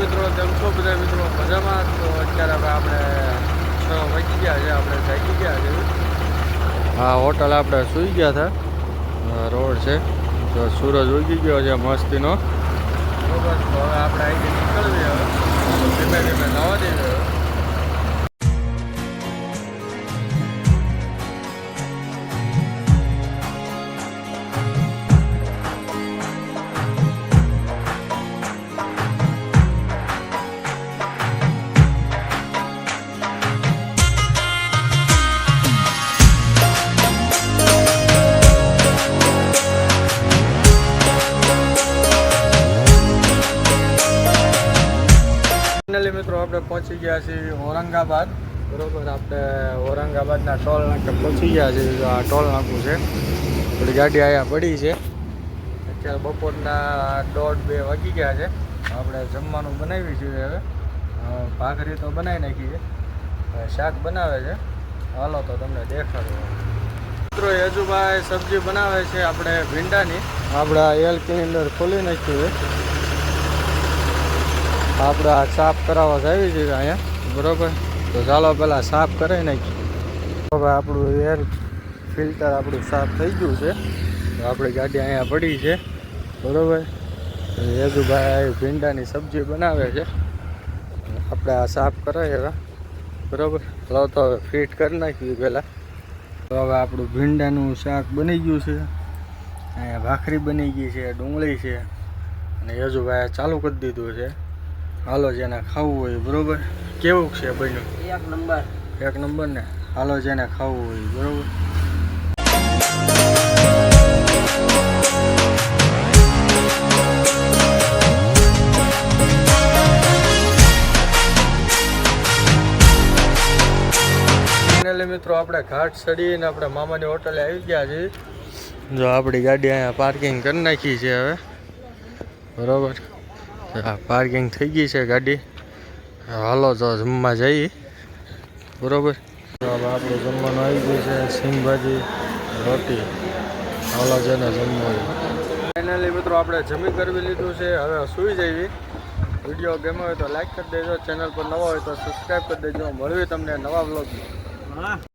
મિત્રો, કેમ છો બધા મિત્રો? મજામાં? તો અત્યારે હવે આપણે છ વાગી ગયા છે, આપણે જાગી ગયા છે. હા હોટલ આપણે સૂઈ ગયા હતા. રોડ છે. તો સૂરજ ઉગી ગયો છે મસ્તીનો. બરોબર, તો હવે ફાઇનલી મિત્રો, આપણે પહોંચી ગયા છીએ ઔરંગાબાદ. બરોબર, આપણે ઔરંગાબાદના ટોલ નાકે પહોંચી ગયા છીએ. આ ટોલ નાકું છે આપણી ગાડી અહીંયા પડી છે. અત્યારે બપોરના દોઢ બે વાગી ગયા છે. આપણે જમવાનું બનાવી છીએ હવે. ભાખરી તો બનાવી નાખી છે. શાક બનાવે છે. હાલો તો તમને દેખાડો. મિત્રો યજુભાઈ સબ્જી બનાવે છે આપણે ભીંડાની. આપણા એલ સિલિન્ડર ખોલી નાખ્યું છે. આપણે આ સાફ કરાવવા આવી છે અહીંયા. બરાબર? તો ચાલો પહેલાં સાફ કરાવી નાખીએ. હવે આપણું એર ફિલ્ટર આપણું સાફ થઈ ગયું છે. આપણી ગાડી અહીંયા પડી છે. બરાબર? યદુભાઈ ભીંડાની સબ્જી બનાવે છે. આપણે આ સાફ કરાવીએ હવે. બરાબર? લો તો હવે ફિટ કરી નાખીએ પહેલાં તો હવે આપણું ભીંડાનું શાક બની ગયું છે. અહીંયા ભાખરી બની ગઈ છે, ડુંગળી છે. અને યજુભાઈએ ચાલુ કરી દીધું છે. હાલો જેને ખાવું હોય બરોબર? કેવું છે બન્યું? એક નંબર. એક નંબર ને? હાલો જેને ખાવું હોય બરોબર? મિત્રો આપણે ઘાટ ચડીને આપણે મામાની હોટલે આવી ગયા છીએ. જો આપણી ગાડી અહીંયા પાર્કિંગ કરી નાખી છે હવે. બરોબર? પાર્કિંગ થઈ ગઈ છે ગાડી. હાલો તો જમવા જઈએ. બરોબર? આપણું જમવાનું આવી ગયું છે સિંગ રોટી. હાલો છે ને જમવું ફાઇનલી મિત્રો આપણે જમી કરવી લીધું છે, હવે સૂઈ જઈએ. વીડિયો ગમ્યો હોય તો લાઈક કરી દેજો, ચેનલ પર નવા હોય તો સબસ્ક્રાઈબ કરી દેજો. મળવી તમને નવા બ્લોગ